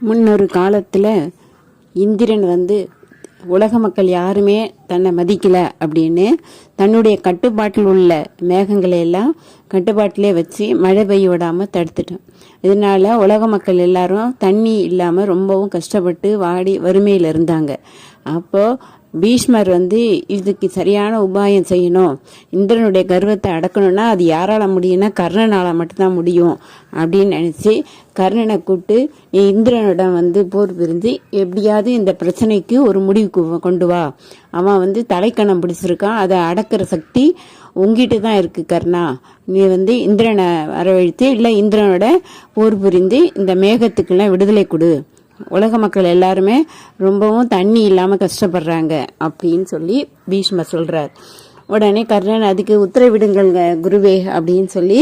முன்னொரு காலத்தில் இந்திரன் வந்து உலக மக்கள் யாருமே தன்னை மதிக்கலை அப்படின்னு தன்னுடைய கட்டுப்பாட்டில் உள்ள மேகங்களை எல்லாம் கட்டுப்பாட்டிலே வச்சு மழை பெய்ய விடாமல் தடுத்துட்டோம். இதனால் உலக மக்கள் எல்லாரும் தண்ணி இல்லாமல் ரொம்பவும் கஷ்டப்பட்டு வாடி வறுமையில் இருந்தாங்க. அப்போது பீஷ்மர் வந்து இதுக்கு சரியான உபாயம் செய்யணும். இந்திரனுடைய கர்வத்தை அடக்கணும்னா அது யாரால முடியும்னா கர்ணனால் மட்டும்தான் முடியும் அப்படின்னு நினச்சி கர்ணனை கூப்பிட்டு நீ இந்திரனிடம் வந்து போர் பிரிஞ்சு எப்படியாவது இந்த பிரச்சனைக்கு ஒரு முடிவுக்கு கொண்டு வா. அவன் வந்து தலைக்கணம் பிடிச்சிருக்கான். அதை அடக்கிற சக்தி உங்ககிட்ட தான் இருக்கு கர்ணா. நீ வந்து இந்திரனை வரவழைத்து இல்லை இந்திரனோட போர் புரிந்து இந்த மேகத்துக்கெல்லாம் விடுதலை கொடு. உலக மக்கள் எல்லாருமே ரொம்பவும் தண்ணி இல்லாமல் கஷ்டப்படுறாங்க அப்படின்னு சொல்லி பீஷ்மர் சொல்கிறார் உடனே கர்ணன் அதுக்கு உத்தரவிடுங்கள் குருவே அப்படின்னு சொல்லி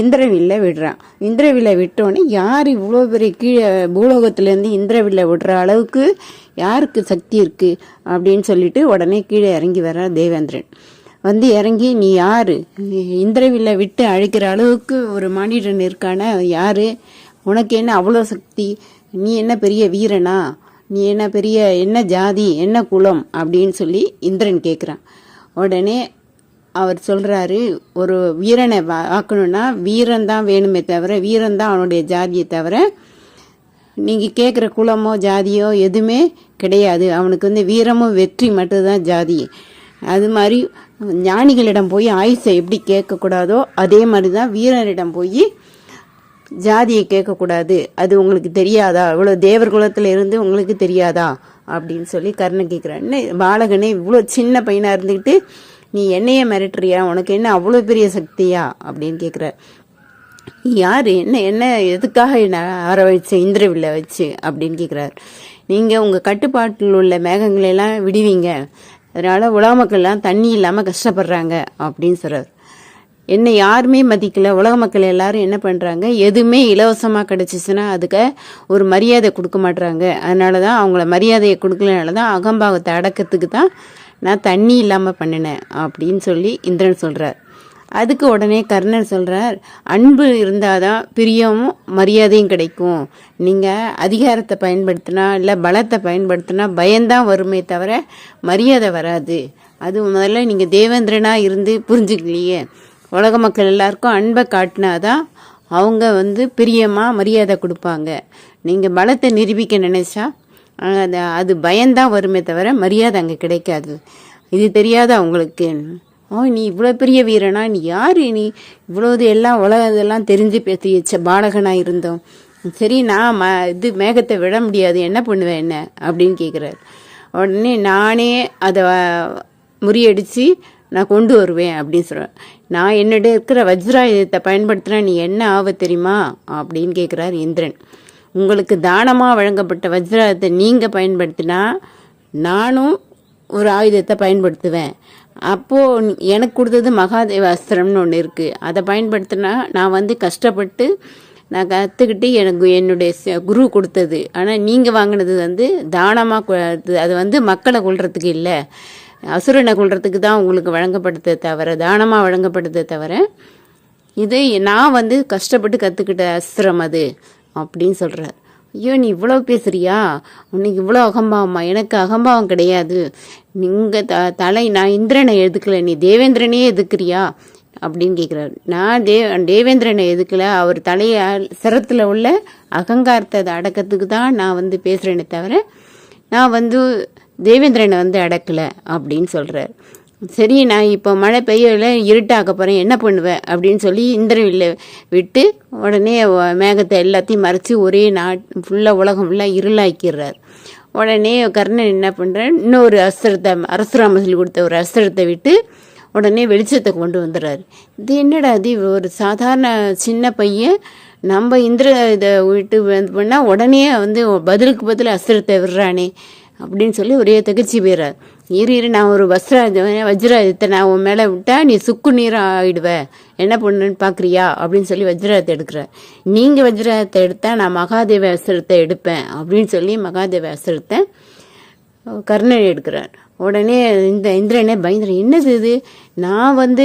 இந்திரவில்ல விடுறான். இந்திரவில்ல விட்டோடனே யார் இவ்வளோ பெரிய கீழே பூலோகத்திலேருந்து இந்திரவில்ல விடுற அளவுக்கு யாருக்கு சக்தி இருக்குது அப்படின்னு சொல்லிட்டு உடனே கீழே இறங்கி வர தேவேந்திரன். வந்து இறங்கி நீ யார்? இந்திரவில்ல விட்டு அழைக்கிற அளவுக்கு ஒரு மானிடன் இருக்கான யார்? உனக்கு என்ன அவ்வளோ சக்தி? நீ என்ன பெரிய வீரனா? நீ என்ன பெரிய என்ன ஜாதி என்ன குலம்? அப்படின்னு சொல்லி இந்திரன் கேட்குறான் உடனே அவர் சொல்கிறாரு ஒரு வீரனை பார்க்கணுன்னா ஆக்கணும்னா வீரன் தான் வேணுமே தவிர வீரன் தான் அவனுடைய ஜாதியை தவிர நீங்கள் கேட்குற குலமோ ஜாதியோ எதுவுமே கிடையாது. அவனுக்கு வந்து வீரமும் வெற்றி மட்டும்தான் ஜாதி. அது மாதிரி ஞானிகளிடம் போய் ஆயுசை எப்படி கேட்கக்கூடாதோ அதே மாதிரி தான் வீரனிடம் போய் ஜாதியை கேட்கக்கூடாது. அது உங்களுக்கு தெரியாதா? இவ்வளோ தேவர் குலத்தில் இருந்து உங்களுக்கு தெரியாதா? அப்படின்னு சொல்லி கர்ணன் கேட்குறான்னு பாலகனே இவ்வளோ சின்ன பையனாக இருந்துக்கிட்டு நீ என்னையே மிரட்டுறியா? உனக்கு என்ன அவ்வளோ பெரிய சக்தியா? அப்படின்னு கேட்குறார் யார்? என்ன என்ன எதுக்காக என்ன இந்திர இந்திரவில்ல வச்சு? அப்படின்னு கேட்குறாரு நீங்கள் உங்கள் கட்டுப்பாட்டில் உள்ள மேகங்களை எல்லாம் விடுவீங்க. அதனால் உலக மக்கள்லாம் தண்ணி இல்லாமல் கஷ்டப்படுறாங்க அப்படின்னு சொல்கிறார் என்னை யாருமே மதிக்கல. உலக மக்கள் எல்லாரும் என்ன பண்ணுறாங்க எதுவுமே இலவசமாக கிடச்சிச்சுன்னா அதுக்கு ஒரு மரியாதை கொடுக்க மாட்டுறாங்க அதனால தான் அவங்கள மரியாதையை கொடுக்கலனால தான் அகம்பாவத்தை அடக்கிறதுக்கு தான் நான் தண்ணி இல்லாமல் பண்ணினேன் அப்படின்னு சொல்லி இந்திரன் சொல்கிறார் அதுக்கு உடனே கர்ணன் சொல்கிறார் அன்பு இருந்தால் தான் பிரியமும் மரியாதையும் கிடைக்கும். நீங்கள் அதிகாரத்தை பயன்படுத்தினா இல்லை பலத்தை பயன்படுத்தினா பயம்தான் வருமே தவிர மரியாதை வராது. அது முதல்ல நீங்கள் தேவேந்திரனாக இருந்து புரிஞ்சுக்கலையே. உலக மக்கள் எல்லாருக்கும் அன்பை காட்டினாதான் அவங்க வந்து பிரியமாக மரியாதை கொடுப்பாங்க. நீங்கள் பலத்தை நிரூபிக்க நினைச்சா அது அது பயந்தான் வருமே தவிர மரியாதை அங்கே கிடைக்காது. இது தெரியாத அவங்களுக்கு ஓ நீ இவ்வளோ பெரிய வீரனா? நீ யார் நீ? இவ்வளோது எல்லாம் உலக இதெல்லாம் தெரிஞ்சு பேசிய பாலகனாக இருந்தோம். சரி நான் ம இது மேகத்தை விட முடியாது. என்ன பண்ணுவேன் என்ன? அப்படின்னு கேட்குறாரு உடனே நானே அதை முறியடித்து நான் கொண்டு வருவேன் அப்படின்னு சொல்கிறேன் நான் என்னிட இருக்கிற வஜ்ராயுதத்தை பயன்படுத்தினா நீ என்ன ஆவ தெரியுமா? அப்படின்னு கேட்குறாரு இந்திரன். உங்களுக்கு தானமாக வழங்கப்பட்ட வஜ்ராயுதத்தை நீங்கள் பயன்படுத்தினா நானும் ஒரு ஆயுதத்தை பயன்படுத்துவேன். அப்போது எனக்கு கொடுத்தது மகாதேவ அஸ்திரம்னு ஒன்று இருக்குது அதை பயன்படுத்தினா நான் வந்து கஷ்டப்பட்டு நான் கற்றுக்கிட்டு எனக்கு என்னுடைய ச- குரு கொடுத்தது. ஆனால் நீங்கள் வாங்கினது வந்து தானமாக அது வந்து மக்களை கொள்றதுக்கு இல்லை. அசுரனை கொள்றதுக்கு தான் உங்களுக்கு வழங்கப்படுதே தவிர தானமாக வழங்கப்படுதே தவிர இது நான் வந்து கஷ்டப்பட்டு கற்றுக்கிட்ட அஸ்திரம் அது அப்படின்னு சொல்கிறார் ஐயோ நீ இவ்வளோ பேசுகிறியா உனக்கு இவ்வளோ அகம்பாவமா? எனக்கு அகம்பாவம் கிடையாது. நீங்கள் த தலை நான் இந்திரனை எதுக்கல? நீ தேவேந்திரனே எதுக்குறியா? அப்படின்னு கேட்குறாரு நான் தே தேவேந்திரனை எதுக்கல? அவர் தலையை சிரத்தில் உள்ள அகங்காரத்தை அடக்கத்துக்கு தான் நான் வந்து பேசுகிறேனே தவிர நான் வந்து தேவேந்திரனை வந்து அடக்கலை அப்படின்னு சொல்கிறார் சரி நான் இப்போ மழை பெய்யல இருட்டாக்க போகிறேன் என்ன பண்ணுவேன் அப்படின்னு சொல்லி இந்திரவில்லை விட்டு உடனே மேகத்தை எல்லாத்தையும் மறைச்சி ஒரே நாட் ஃபுல்லாக உலகம் ஃபுல்லாக இருளாக்கிடுறார். உடனே கர்ணன் என்ன பண்ணுறார் இன்னொரு அஸ்திரத்தை அரசுராம சொல்லி கொடுத்த ஒரு அஸ்திரத்தை விட்டு உடனே வெளிச்சத்தை கொண்டு வந்துடுறாரு. இது என்னடா இது? ஒரு சாதாரண சின்ன பையன். நம்ம இந்திர இதை விட்டு வந்து பண்ணால் உடனே வந்து பதிலுக்கு பதில் அஸ்திரத்தை விடுறானே. அப்படின்னு சொல்லி ஒரே திகச்சு போயிடுறார் இரு இரு நான் ஒரு வஸ்திர வஜ்ராயுதத்தை நான் உன் மேலே விட்டால் நீ சுக்கு நீரம் ஆயிடுவ. என்ன பண்ணுன்னு பார்க்குறியா அப்படின்னு சொல்லி வஜ்ராயத்தை எடுக்கிறார். நீங்கள் வஜ்ராயத்தை எடுத்தால் நான் மகாதேவ அஸ்திரத்தை எடுப்பேன் அப்படின்னு சொல்லி மகாதேவ அஸ்திரத்தை கர்ணன் எடுக்கிறார். உடனே இந்த இந்திரனே பயந்துரு என்னது இது? நான் வந்து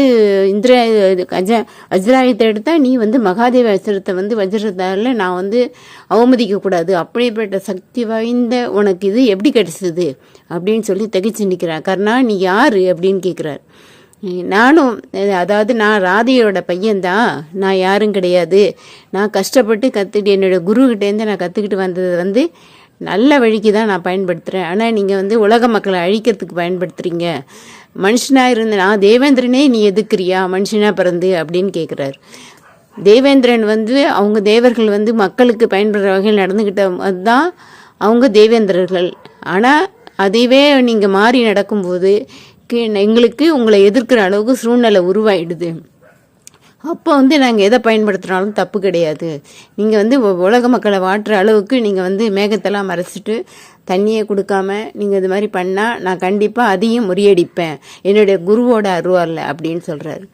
இந்திர இது அஜ வஜ்ராயத்தை எடுத்தால் நீ வந்து மகாதேவ அசுரத்தை வந்து வஜ்ரத்தால நான் வந்து அவமதிக்கக்கூடாது. அப்படிப்பட்ட சக்தி வாய்ந்த உனக்கு இது எப்படி கிடைச்சது? அப்படின்னு சொல்லி திகைச்சு நிற்கிறார் கர்ணா நீ யார் அப்படின்னு கேட்குறார் நானும் அதாவது நான் ராதையோட பையன்தான். நான் யாரும் கிடையாது. நான் கஷ்டப்பட்டு கற்றுக்கிட்டு என்னோடய குருக்கிட்டேருந்து நான் கற்றுக்கிட்டு வந்தது வந்து நல்ல வழிக்கு தான் நான் பயன்படுத்துகிறேன் ஆனால் நீங்கள் வந்து உலக மக்களை அழிக்கிறதுக்கு பயன்படுத்துகிறீங்க மனுஷனாக இருந்த நான் தேவேந்திரனே நீ எதுக்குறியா? மனுஷனாக பிறந்து அப்படின்னு கேட்குறாரு தேவேந்திரன் வந்து அவங்க தேவர்கள் வந்து மக்களுக்கு பயன்படுற வகையில் நடந்துக்கிட்ட அதுதான் அவங்க தேவேந்திரர்கள். ஆனால் அதுவே நீங்கள் மாறி நடக்கும்போது எங்களுக்கு உங்களை எதிர்க்கிற அளவுக்கு சூழ்நிலை உருவாயிடுது. அப்போ வந்து நாங்கள் எதை பயன்படுத்தினாலும் தப்பு கிடையாது. நீங்கள் வந்து உலக மக்களை வாட்டுற அளவுக்கு நீங்கள் வந்து மேகத்தெல்லாம் மறைச்சிட்டு தண்ணியை கொடுக்காம நீங்கள் இது மாதிரி பண்ணால் நான் கண்டிப்பாக அதையும் முறியடிப்பேன். என்னுடைய குருவோட அருவாரில் அப்படின்னு சொல்கிறாரு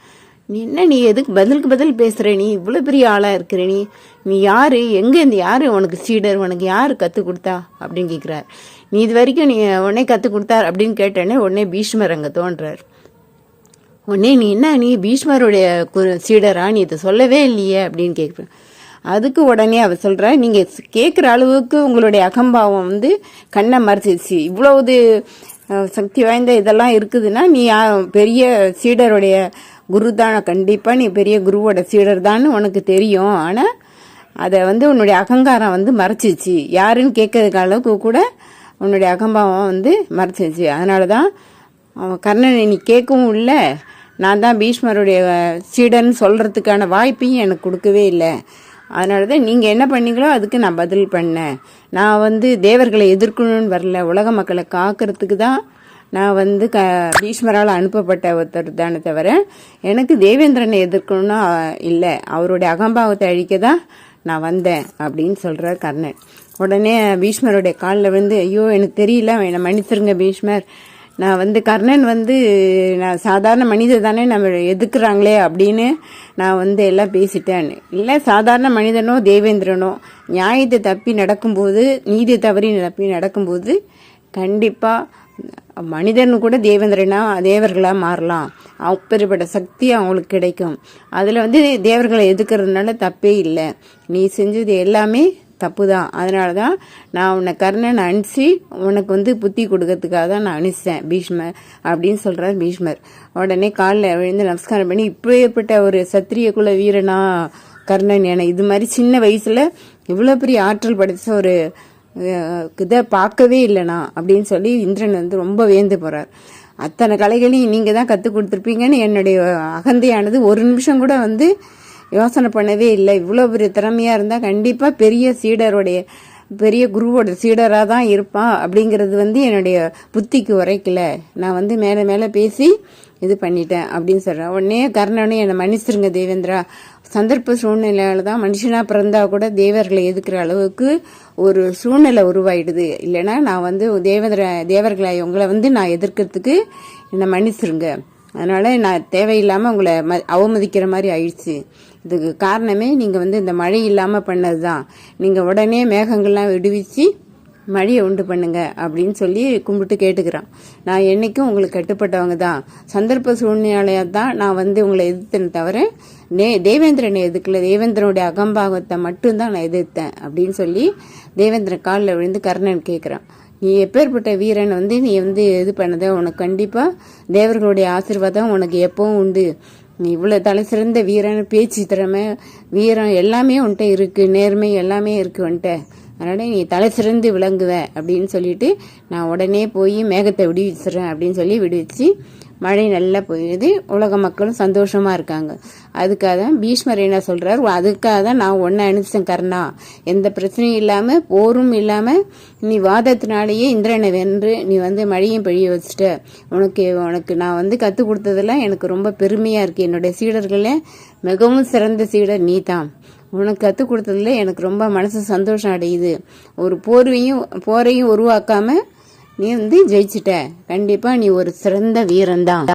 நீ என்ன நீ எதுக்கு பதிலுக்கு பதில் பேசுகிற நீ? இவ்வளோ பெரிய ஆளாக இருக்கிற நீ. நீ யார்? எங்கே இந்த யார்? உனக்கு சீடர் உனக்கு யார் கற்றுக் கொடுத்தா? அப்படின்னு கேட்குறார் நீ இது வரைக்கும் நீ உடனே கற்றுக் கொடுத்தார் அப்படின்னு கேட்டோடனே உடனே பீஷ்மர் அங்கே தோன்றார். உடனே நீ என்ன நீ பீஷ்மருடைய கு- சீடரா? நீ இதை சொல்லவே இல்லையே அப்படின்னு கேட்குறேன் அதுக்கு உடனே அவர் சொல்றா நீங்கள் கேட்குற அளவுக்கு உங்களுடைய அகம்பாவம் வந்து கண்ணை மறைச்சிச்சு இவ்வளவு சக்தி வாய்ந்த இதெல்லாம் இருக்குதுன்னா நீ யா- பெரிய சீடருடைய குரு தான் கண்டிப்பாக நீ பெரிய குருவோட சீடர் தான் உனக்கு தெரியும். ஆனால் அதை வந்து உன்னுடைய அகங்காரம் வந்து மறைச்சிச்சு யாருன்னு கேட்கறதுக்கு அளவுக்கு கூட உன்னுடைய அகம்பாவம் வந்து மறைச்சிச்சு அதனால தான் அவன் கர்ணனை நீ கேட்கவும் இல்லை. நான் தான் பீஷ்மருடைய சீடன் சொல்கிறதுக்கான வாய்ப்பையும் எனக்கு கொடுக்கவே இல்லை. அதனால தான் நீங்கள் என்ன பண்ணீங்களோ அதுக்கு நான் பதில் பண்ணேன். நான் வந்து தேவர்களை எதிர்க்கணும்னு வரல. உலக மக்களை காக்கிறதுக்கு தான் நான் வந்து க பீஷ்மரால் அனுப்பப்பட்ட ஒருத்தர் தானே தவிர எனக்கு தேவேந்திரனை எதிர்க்கணும்னா இல்லை. அவருடைய அகம்பாவத்தை அழிக்க தான் நான் வந்தேன் அப்படின்னு சொல்கிறார் கர்ணன். உடனே பீஷ்மருடைய காலில் வந்து ஐயோ எனக்கு தெரியல. என்னை மன்னிச்சிருங்க பீஷ்மர். நான் வந்து கர்ணன் வந்து நான் சாதாரண மனிதர் தானே நம்ம எதுக்குறாங்களே அப்படின்னு நான் வந்து எல்லாம் பேசிட்டேன். இல்லை சாதாரண மனிதனோ தேவேந்திரனோ நியாயத்தை தப்பி நடக்கும்போது நீதி தவறி தப்பி நடக்கும்போது கண்டிப்பாக மனிதன் கூட தேவேந்திரனா தேவர்களாக மாறலாம். அப்பேற்பட்ட சக்தி அவங்களுக்கு கிடைக்கும். அதில் வந்து தேவர்களை எதுக்குறதுனால தப்பே இல்லை. நீ செஞ்சது எல்லாமே தப்பு தான் அதனால தான் நான் உன்னை கர்ணன் அனுப்பிச்சு உனக்கு வந்து புத்தி கொடுக்கறதுக்காக தான் நான் அனுப்பிச்சேன் பீஷ்மர் அப்படின்னு சொல்கிறார் பீஷ்மர். உடனே காலில் விழுந்து நமஸ்காரம் பண்ணி இப்படியேப்பட்ட ஒரு சத்திரிய குல வீரனா கர்ணன் என இது மாதிரி சின்ன வயசில் இவ்வளோ பெரிய ஆற்றல் படைத்த ஒரு இதை பார்க்கவே இல்லைனா அப்படின்னு சொல்லி இந்திரன் வந்து ரொம்ப வேந்து போகிறார் அத்தனை கலைகளையும் நீங்கள் தான் கற்றுக் கொடுத்துருப்பீங்கன்னு என்னுடைய அகந்தையானது ஒரு நிமிஷம் கூட வந்து யோசனை பண்ணவே இல்லை. இவ்வளோ பெரிய திறமையாக இருந்தால் கண்டிப்பாக பெரிய சீடருடைய பெரிய குருவோட சீடராக தான் இருப்பான் அப்படிங்கிறது வந்து என்னுடைய புத்திக்கு உரைக்கல. நான் வந்து மேலே மேலே பேசி இது பண்ணிட்டேன் அப்படின்னு சொல்கிறேன் உடனே கர்ணனும் என்னை மன்னிச்சிருங்க தேவேந்திரா. சந்தர்ப்ப சூழ்நிலையால் தான் மனுஷனாக பிறந்தா கூட தேவர்களை எதுக்கிற அளவுக்கு ஒரு சூழ்நிலை உருவாயிடுது. இல்லைன்னா நான் வந்து தேவேந்திர தேவர்களை உங்களை வந்து நான் எதிர்க்கிறதுக்கு என்னை மன்னிச்சிருங்க. அதனால் நான் தேவையில்லாமல் உங்களை ம அவமதிக்கிற மாதிரி ஆயிடுச்சு. இதுக்கு காரணமே நீங்கள் வந்து இந்த மழை இல்லாமல் பண்ணது தான் நீங்கள் உடனே மேகங்கள்லாம் விடுவிச்சு மழையை உண்டு பண்ணுங்க அப்படின்னு சொல்லி கும்பிட்டு கேட்டுக்கிறான். நான் என்றைக்கும் உங்களுக்கு கட்டுப்பட்டவங்க தான். சந்தர்ப்ப சூழ்நிலையாக தான் நான் வந்து உங்களை எதிர்த்தேன் தவிர நே தேவேந்திரனை எதிர்க்கல. தேவேந்திரனுடைய அகம்பாகத்தை மட்டும்தான் நான் எதிர்த்தேன் அப்படின்னு சொல்லி தேவேந்திரன் காலில் விழுந்து கர்ணன் கேட்குறான் நீ எப்பேற்பட்ட வீரன் வந்து நீ வந்து இது பண்ணத உனக்கு கண்டிப்பாக தேவர்களுடைய ஆசீர்வாதம் உனக்கு எப்பவும் உண்டு. நீ இவ்வளோ தலை சிறந்த வீரன் பேச்சு திறமை வீரம் எல்லாமே உன்கிட்ட இருக்குது நேர்மை எல்லாமே இருக்குது உன்கிட்ட. அதனால் நீ தலை சிறந்து விளங்குவ அப்படின்னு சொல்லிட்டு நான் உடனே போய் மேகத்தை விடுவிச்சிடுறேன் அப்படின்னு சொல்லி விடுவிச்சு மழை நல்லா போயிடுது உலக மக்களும் சந்தோஷமாக இருக்காங்க. அதுக்காக தான் பீஷ்மர் என்ன சொல்கிறார் அதுக்காக தான் நான் ஒன்றை அனுப்பிச்சேன் கர்ணா. எந்த பிரச்சனையும் இல்லாமல் போரும் இல்லாமல் நீ வாதத்தினாலேயே இந்திரனை வென்று நீ வந்து மழையும் பெய்ய வச்சுட்ட. உனக்கு உனக்கு நான் வந்து கற்றுக் கொடுத்ததெல்லாம் எனக்கு ரொம்ப பெருமையாக இருக்குது என்னுடைய சீடர்களே மிகவும் சிறந்த சீடர் நீ தான். உனக்கு கற்றுக் கொடுத்ததில் எனக்கு ரொம்ப மனசு சந்தோஷம் அடையுது. ஒரு போர்வையும் போரையும் உருவாக்காமல் நீ வந்து ஜெயிச்சிட்ட. கண்டிப்பாக நீ ஒரு சிறந்த வீரன் தான்